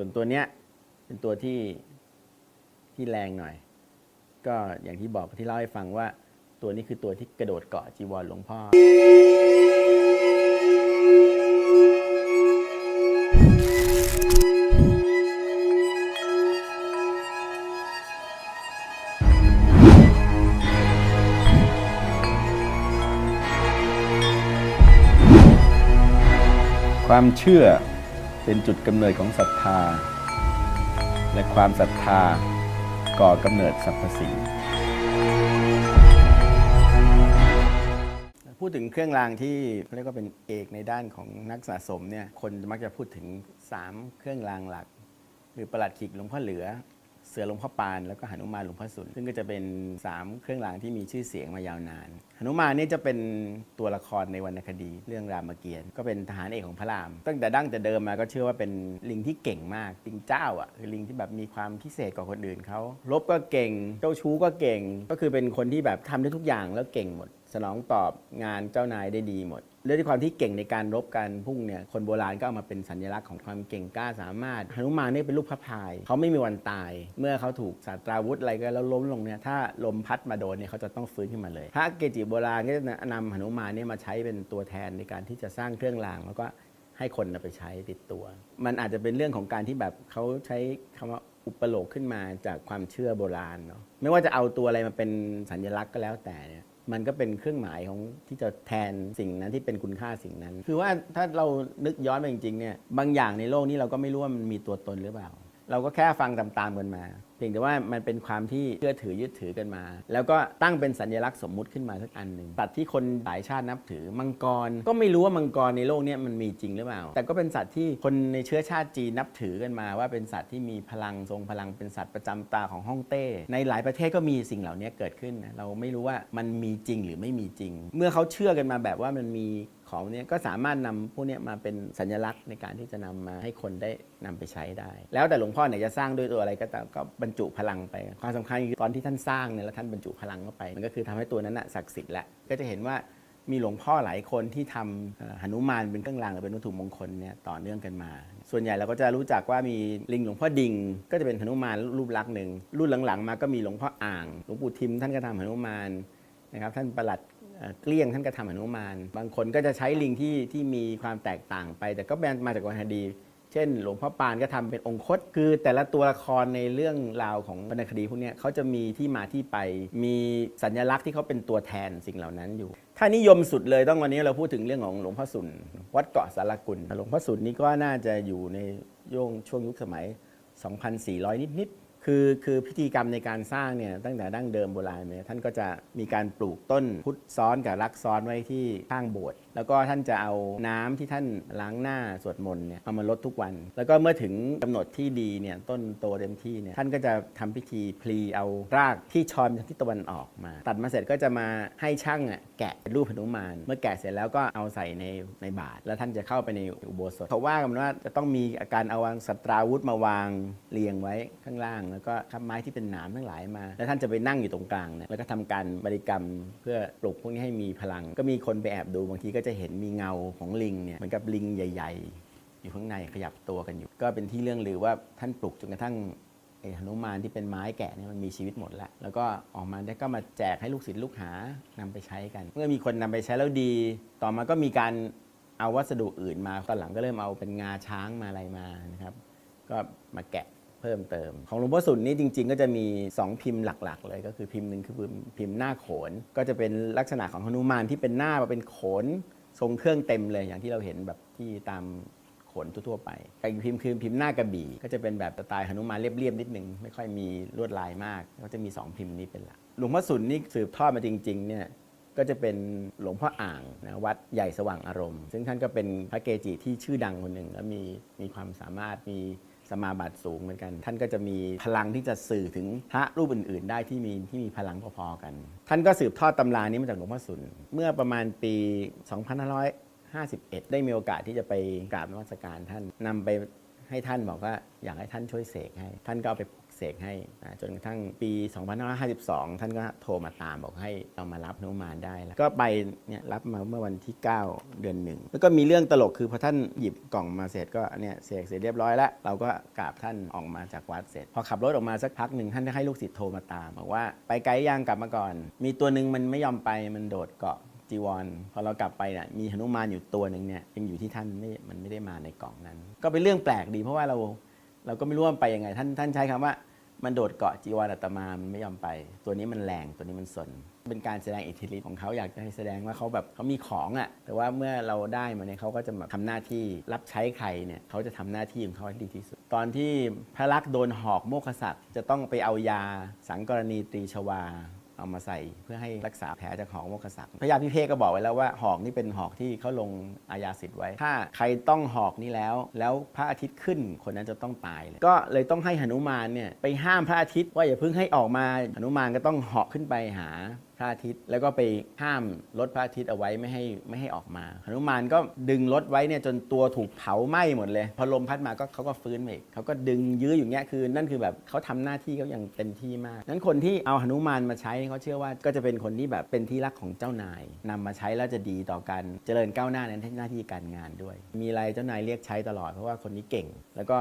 ส่วนตัวเนี้ยเป็นตัวที่ที่แรงหน่อย ก็อย่างที่บอกที่เล่าให้ฟังว่า ตัวนี้คือตัวที่กระโดดเกาะจีวรหลวงพ่อ ความเชื่อ เป็นจุดกำเนิดของศรัทธา และความศรัทธาก่อกำเนิดสรรพสิ่งพูดถึงเครื่องรางที่เขาเรียกว่าเป็นเอกในด้านของนักสะสมเนี่ยคนมักจะพูดถึง 3 เครื่องรางหลัก คือประหลัดขิกหลวงพ่อเหลือ เสือหลวงพ่อปานแล้วก็หนุมานหลวงพ่อสุนซึ่งก็จะเป็น 3 เครื่องรางที่มีชื่อเสียงมายาวนานหนุมานนี่จะเป็นตัวละครในวรรณคดี เรื่องรามเกียรติ์ก็เป็นทหารเอกของพระราม ตั้งแต่ดั้งแต่เดิมมาก็เชื่อว่าเป็นลิงที่เก่งมากลิงเจ้าอะคือลิงที่แบบมีความพิเศษกว่าคนอื่นเขารบก็เก่งเจ้าชู้ก็เก่ง ก็คือเป็นคนที่แบบทำได้ทุกอย่างแล้วเก่งหมด สนองตอบงานเจ้านายได้ดีหมด ด้วยความที่เก่งในการรบการพุ่งเนี่ยคนโบราณก็เอามาเป็นสัญลักษณ์ของความเก่งกล้าสามารถหนุมานเนี่ยเป็นลูกพระพายเขาไม่มีวันตาย เมื่อเขาถูกสาตราวุธอะไรก็แล้วล้มลงเนี่ยถ้าลมพัดมาโดนเนี่ยเขาจะต้องฟื้นขึ้นมาเลยพระเกจิโบราณก็จะนำหนุมานเนี่ยมาใช้เป็นตัวแทนในการที่จะสร้างเครื่องรางแล้วก็ให้คนเอาไปใช้ติดตัว มันอาจจะเป็นเรื่องของการที่แบบเขาใช้คำว่าอุปโลกขึ้นมาจากความเชื่อโบราณเนาะไม่ว่าจะเอาตัวอะไรมาเป็นสัญลักษณ์ก็แล้วแต่เนี่ย มันก็เป็นเครื่องหมายของที่จะแทนสิ่งนั้นที่เป็นคุณค่าสิ่งนั้น คือว่าถ้าเรานึกย้อนไปจริงๆเนี่ยบางอย่างในโลกนี้เราก็ไม่รู้ว่ามันมีตัวตนหรือเปล่า เราก็แค่ฟังตามๆกันมา เพียงแต่ว่ามันเป็นความที่เชื่อถือยึดถือกันมา แล้วก็ตั้งเป็นสัญลักษณ์สมมุติขึ้นมาสักอันหนึ่งสัตว์ที่คนหลายชาตินับถือมังกร ก็ไม่รู้ว่ามังกรในโลกนี้มันมีจริงหรือเปล่า แต่ก็เป็นสัตว์ที่คนในเชื้อชาติจีนนับถือกันมา ว่าเป็นสัตว์ที่มีพลังทรงพลังเป็นสัตว์ประจำตาของฮ่องเต้ ในหลายประเทศก็มีสิ่งเหล่านี้เกิดขึ้น เราไม่รู้ว่ามันมีจริงหรือไม่มีจริง เมื่อเขาเชื่อกันมาแบบว่ามันมี ของนี้ก็สามารถนำพวกนี้มาเป็นสัญลักษณ์ในการที่จะนำมาให้คนได้นำไปใช้ได้ แล้วแต่หลวงพ่อเนี่ยจะสร้างด้วยตัวอะไรก็ตามก็บรรจุพลังไป ความสำคัญคือตอนที่ท่านสร้างเนี่ยแล้วท่านบรรจุพลังเข้าไป มันก็คือทำให้ตัวนั้นน่ะศักดิ์สิทธิ์และก็จะเห็นว่ามีหลวงพ่อหลายคนที่ทำหนุมานเป็นเครื่องรางหรือเป็นวัตถุมงคลเนี่ยต่อเนื่องกันมา ส่วนใหญ่เราก็จะรู้จักว่ามีลิงหลวงพ่อดิง ก็จะเป็นหนุมานรูปลักษณ์หนึ่งรุ่นหลังๆ มาก็มีหลวงพ่ออ่างหลวงปู่ทิมท่านก็ทำหนุมานนะครับท่านประหลัด เกลี้ยงท่านก็ทำหนุมาน บางคนก็จะใช้ลิงที่ที่มีความแตกต่างไป แต่ก็แบนมาจากวรรณคดี เช่น หลวงพ่อปานก็ทำเป็นองคต คือแต่ละตัวละครในเรื่องราวของวรรณคดีพวกนี้เขาจะมีที่มาที่ไป มีสัญลักษณ์ที่เขาเป็นตัวแทนสิ่งเหล่านั้นอยู่ ถ้านิยมสุดเลยต้องวันนี้เราพูดถึงเรื่องของหลวงพ่อสุนวัดเกาะสารกุลหลวงพ่อสุนนี่ก็น่าจะอยู่ในย่งช่วงยุคสมัย 2,400 นิดๆ คือคือพิธีกรรมในการสร้างเนี่ยตั้งแต่ดั้งเดิมโบราณเนี่ยท่านก็จะมีการปลูกต้นพุทธซ้อนกับรักซ้อนไว้ที่ข้างโบสถ์ แล้วก็ท่านจะเอาน้ำที่ท่านล้างหน้าสวดมนต์เนี่ยเอามาลดทุกวัน แล้วก็เมื่อถึงกำหนดที่ดีเนี่ยต้นโตเต็มที่เนี่ยท่านก็จะทำพิธีพลีเอารากที่ชอนจากทิศตะวันออกมา ตัดมาเสร็จก็จะมาให้ช่างอะแกะเป็นรูปหนุมาน เมื่อแกะเสร็จแล้วก็เอาใส่ในในบาตรแล้วท่านจะเข้าไปในอุโบสถเขาว่ากันว่าจะต้องมีอาการเอาวางสตราวุธมาวางเรียงไว้ข้างล่าง แล้วก็ทับไม้ที่เป็นหนามทั้งหลายมา แล้วท่านจะไปนั่งอยู่ตรงกลางเนี่ยแล้วก็ทำการบริกรรมเพื่อปลุกพวกนี้ให้มีพลัง ก็มีคนไปแอบดูบางทีก็จะจะเห็นมีเงาของลิงเนี่ยเหมือนกับลิงใหญ่ ๆ อยู่ข้างในขยับตัวกันอยู่ ก็เป็นที่เรื่องลือว่าท่านปลุกจนกระทั่งไอ้หนุมานที่เป็นไม้แกะเนี่ยมันมีชีวิตหมดแล้ว แล้วก็ออกมาได้ก็มาแจกให้ลูกศิษย์ลูกหานำไปใช้กัน เมื่อมีคนนำไปใช้แล้วดี ต่อมาก็มีการเอาวัสดุอื่นมาตอนหลังก็เริ่มเอาเป็นงาช้างมาอะไรมานะครับ ก็มาแกะเพิ่มเติม ของหลวงพ่อสุนนี่จริง ๆ ก็จะมี 2 พิมพ์หลักๆ เลยก็คือพิมพ์หนึ่งคือพิมพ์หน้าโขน ก็จะเป็นลักษณะของหนุมานที่เป็นหน้าเป็นโขน ทรงเครื่องเต็มเลยอย่างที่เราเห็นแบบที่ตามขนทั่วๆไปอีกพิมพ์คือพิมพ์หน้ากระบี่ ก็จะเป็นแบบสไตล์หนุมานเรียบๆนิดนึง ไม่ค่อยมีลวดลายมาก ก็จะมี 2 พิมพ์นี้เป็นหลักหลวงพ่อสุนนี่สืบทอดมาจริงๆเนี่ยก็จะเป็นหลวงพ่ออ่างนะวัดใหญ่สว่างอารมณ์ ซึ่งท่านก็เป็นพระเกจิที่ชื่อดังคนหนึ่ง แล้วมีมีความสามารถมี สมาบัติสูงเหมือนกัน ท่านก็จะมีพลังที่จะสื่อถึงพระรูปอื่น ๆ ได้ที่มีที่มีพลังพอๆกัน ท่านก็สืบทอดตำรานี้มาจากหลวงพ่อสุน เมื่อประมาณปี 2551 ได้มีโอกาสที่จะไปกราบนวัสการท่านนำไปให้ท่านบอกว่าอยากให้ท่านช่วยเสกให้ ท่านก็เอาไป เสกให้จนกระทั่งปี 2552 ท่านก็โทรมาตามบอกให้เรามารับหนุมานได้แล้วก็ไปเนี่ยรับมาเมื่อวันที่ 9 เดือนหนึ่งแล้วก็มีเรื่องตลกคือพอท่านหยิบกล่องมาเสร็จก็เนี่ยเสกเสร็จเรียบร้อยแล้ว เราก็กราบท่านออกมาจากวัดเสร็จ พอขับรถออกมาสักพักหนึ่งท่านก็ให้ลูกศิษย์โทรมาตามบอกว่าไปไกลยังกลับมาก่อน มีตัวหนึ่งมันไม่ยอมไปมันโดดเกาะจีวรพอเรากลับไปเนี่ยมีหนุมานอยู่ตัวหนึ่งเนี่ยยังอยู่ที่ท่านไม่มันไม่ได้มาในกล่องนั้น ก็เป็นเรื่องแปลกดีเพราะว่าเราเราก็ไม่รู้ว่ามันไปยังไง ท่านท่านใช้คำว่า มันโดดเกาะจีวรอาตมา มันไม่ยอมไป ตัวนี้มันแรงตัวนี้มันสน เป็นการแสดงอิทธิฤทธิ์ของเขาอยากจะให้แสดงว่าเขาแบบเขามีของอะ่ะ แต่ว่าเมื่อเราได้มาเนี่ยเขาก็จะแบบทำหน้าที่รับใช้ใครเนี่ยเขาจะทำหน้าที่ของเขาให้ดีที่สุด ตอนที่พระลักษณ์โดนหอกโมคสัตว์จะต้องไปเอายาสังกรณีตรีชวา เอามาใส่เพื่อให้รักษาแผลจากหอกโมกษักพระยาพิเภกก็บอกไว้แล้วว่าหอกนี่เป็นหอกที่เขาลงอาญาสิทธิ์ไว้ ถ้าใครต้องหอกนี้แล้ว แล้วพระอาทิตย์ขึ้นคนนั้นจะต้องตายเลยก็เลยต้องให้หนุมานเนี่ยไปห้ามพระอาทิตย์ว่าอย่าเพิ่งให้ออกมาหนุมานก็ต้องเหาะขึ้นไปหา พระอาทิตย์ แล้วก็ไปห้ามรถพระอาทิตย์เอาไว้ไม่ให้ไม่ให้ออกมาหนุมานก็ดึงรถไว้เนี่ยจนตัวถูกเผาไหม้หมดเลย พอลมพัดมาก็เขาก็ฟื้นมาอีกเขาก็ดึงยื้ออยู่เงี้ยคือ นั่นคือแบบเขาทำหน้าที่เขาอย่างเต็มที่มากนั้นคนที่เอาหนุมานมาใช้เขาเชื่อว่าก็จะเป็นคนที่แบบเป็นที่รักของเจ้านายนำมาใช้แล้วจะดีต่อกันเจริญก้าวหน้าในหน้าที่การงานด้วย มีอะไรเจ้านายเรียกใช้ตลอดเพราะว่าคนนี้เก่ง แล้วก็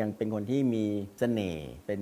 ยังเป็นคนที่มีเสน่ห์เป็น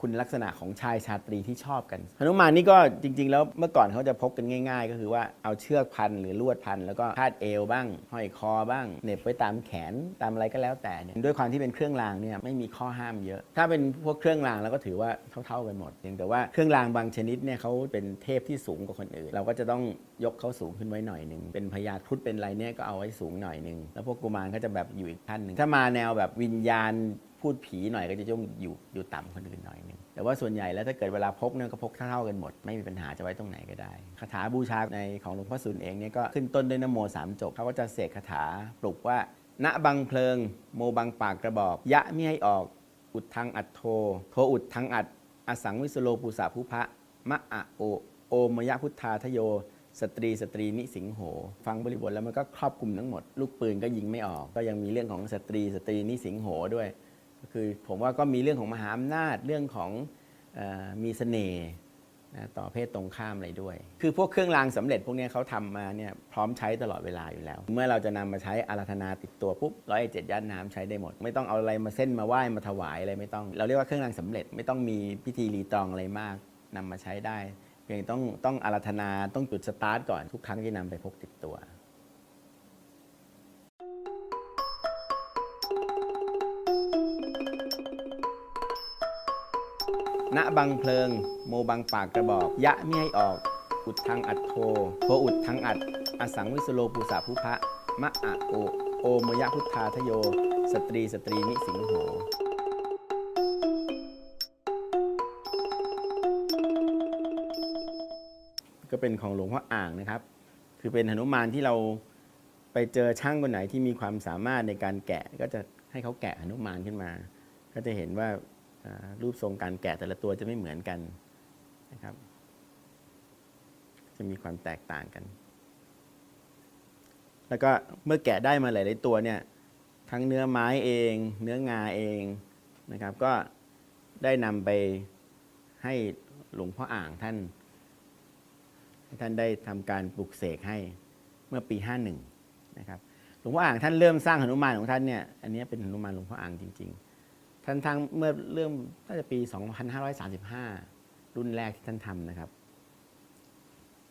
คุณลักษณะของชายชาตรีที่ชอบกันหนุมานนี่ก็จริง ๆ แล้วเมื่อก่อนเขาจะพกกันง่าย ๆ ก็คือว่าเอาเชือกพันหรือลวดพัน แล้วก็คาดเอวบ้างห้อยคอบ้างเหน็บไว้ตามแขนตามอะไรก็แล้วแต่เนี่ยด้วยความที่เป็นเครื่องรางเนี่ยไม่มีข้อห้ามเยอะ ถ้าเป็นพวกเครื่องรางเราก็ถือว่าเท่าๆกันหมดเพียงแต่ว่าเครื่องรางบางชนิดเนี่ยเขาเป็นเทพที่สูงกว่าคนอื่น เราก็จะต้องยกเขาสูงขึ้นไว้หน่อยหนึ่งเป็นพญาครุฑเป็นอะไรเนี่ยก็เอาไว้สูงหน่อยหนึ่งแล้วพวกกุมารก็จะแบบอยู่อีกขั้นหนึ่งถ้ามาแนวแบบวิญญาณ พูดผีหน่อยก็จะต้องอยู่อยู่ต่ำคนอื่นหน่อยหนึงแต่ว่าส่วนใหญ่แล้วถ้าเกิดเวลาพกเนี่ยก็พกเท่าๆกันหมด ไม่มีปัญหาจะไว้ตรงไหนก็ได้คาถาบูชาในของหลวงพ่อสุนเองเนี่ยก็ขึ้นต้นด้วยนโมสามจบเขาก็จะเสกคาถาปลุกว่าณบังเพลิง โมบังปากกระบอก ยะมิให้ออก อุดทังอัดโท โทอุดทังอัด อสังวิสโลปุสาภุพะมะอะโอ โอมยะพุทธาทโย สตรีสตรีนิสิงโห ฟังบริบทแล้วมันก็ครอบคลุมทั้งหมด ลูกปืนก็ยิงไม่ออก ก็ยังมีเรื่องของสตรีสตรีนิสิงโหด้วย คือผมว่าก็มีเรื่องของมหาอำนาจเรื่องของออมีเสน่ห์ต่อเพศตรงข้ามอะไรด้วย คือพวกเครื่องรางสำเร็จพวกนี้เขาทำมาเนี่ยพร้อมใช้ตลอดเวลาอยู่แล้ว เมื่อเราจะนำมาใช้อาราธนาติดตัวปุ๊บร้อยเจ็ดย่านน้ำใช้ได้หมด ไม่ต้องเอาอะไรมาเส้นมาไหว้มาถวายอะไรไม่ต้อง เราเรียกว่าเครื่องรางสำเร็จไม่ต้องมีพิธีรีตองอะไรมากนำมาใช้ได้เพียงต้องต้องอาราธนาต้องจุดสตาร์ทก่อนทุกครั้งที่นำไปพกติดตัว ณบังเพลิง โมบังปากกระบอก ยะไมิให้ออก อุดทางอัดโทโทอุดทางอัด อสังวิสโลปุสาภุพะ มะอะโอ โอมยะพุทธาทโย สตรีสตรีนิสิงโหก็เป็นของหลวงพ่ออ่างนะครับ คือเป็นหนุมานที่เราไปเจอช่างคนไหนที่มีความสามารถในการแกะก็จะให้เขาแกะหนุมานขึ้นมา ก็จะเห็นว่า รูปทรงการแกะแต่ละตัวจะไม่เหมือนกันนะครับ จะมีความแตกต่างกัน แล้วก็เมื่อแกะได้มาหลายๆตัวเนี่ยทั้งเนื้อไม้เอง เนื้องาเองนะครับ ก็ได้นำไปให้หลวงพ่ออ่างท่านท่านได้ทำการปลุกเสกให้เมื่อปี 51 นะครับหลวงพ่ออ่างท่านเริ่มสร้างหนุมานของท่านเนี่ยอันนี้เป็นหนุมานหลวงพ่ออ่างจริง ๆ ท่านทำเมื่อเริ่มน่าจะปี 2535 รุ่นแรกที่ท่านทำนะครับ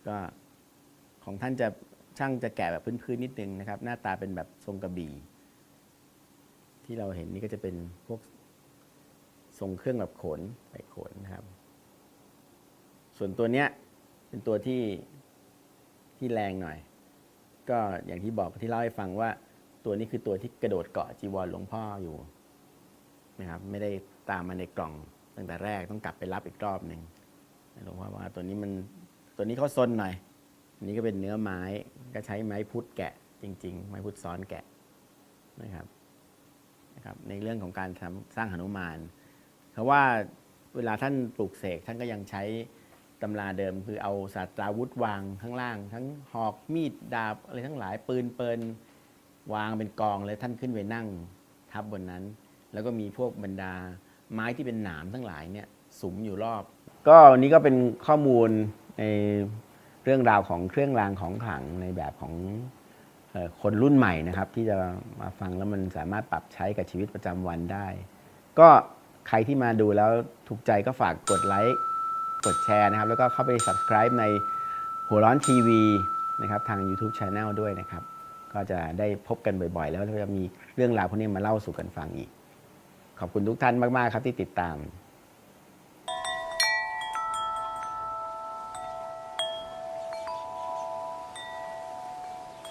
ก็ของท่านจะช่างจะแกะแบบพื้นๆนิดนึงนะครับ หน้าตาเป็นแบบทรงกระบี่ ที่เราเห็นนี่ก็จะเป็นพวกทรงเครื่องแบบโขนใส่โขนนะครับ ส่วนตัวเนี้ยเป็นตัวที่ที่แรงหน่อย ก็อย่างที่บอกที่เล่าให้ฟังว่าตัวนี้คือตัวที่กระโดดเกาะจีวรหลวงพ่ออยู่ นะครับไม่ได้ตามมาในกล่องตั้งแต่แรกต้องกลับไปรับอีกรอบหนึ่งหลวงพ่อว่าตัวนี้มันตัวนี้เขาซนหน่อยอันนี้ก็เป็นเนื้อไม้ก็ใช้ไม้พุทธแกะจริง ๆ ไม้พุทธซ้อนแกะนะครับนะครับในเรื่องของการทำสร้างหนุมานเพราะว่าเวลาท่านปลูกเสกท่านก็ยังใช้ตำราเดิมคือเอาศาสตราวุธวางข้างล่าง ทั้งหอกมีดดาบอะไรทั้งหลายปืนเปิลวางเป็นกองเลยท่านขึ้นไปนั่งทับบนนั้น แล้วก็มีพวกบรรดาไม้ที่เป็นหนามทั้งหลายเนี่ยสุมอยู่รอบ ก็วันนี้ก็เป็นข้อมูลในเรื่องราวของเครื่องรางของขลังในแบบของคนรุ่นใหม่นะครับ ที่จะมาฟังแล้วมันสามารถปรับใช้กับชีวิตประจำวันได้ ก็ใครที่มาดูแล้วถูกใจก็ฝากกดไลค์กดแชร์นะครับ แล้วก็เข้าไป subscribe ในหัวร้อนทีวีนะครับทาง YouTube Channel ด้วยนะครับ ก็จะได้พบกันบ่อยๆ แล้วก็จะมีเรื่องราวพวกนี้มาเล่าสู่กันฟังอีก ขอบคุณทุกท่านมาก ๆ ครับที่ติดตาม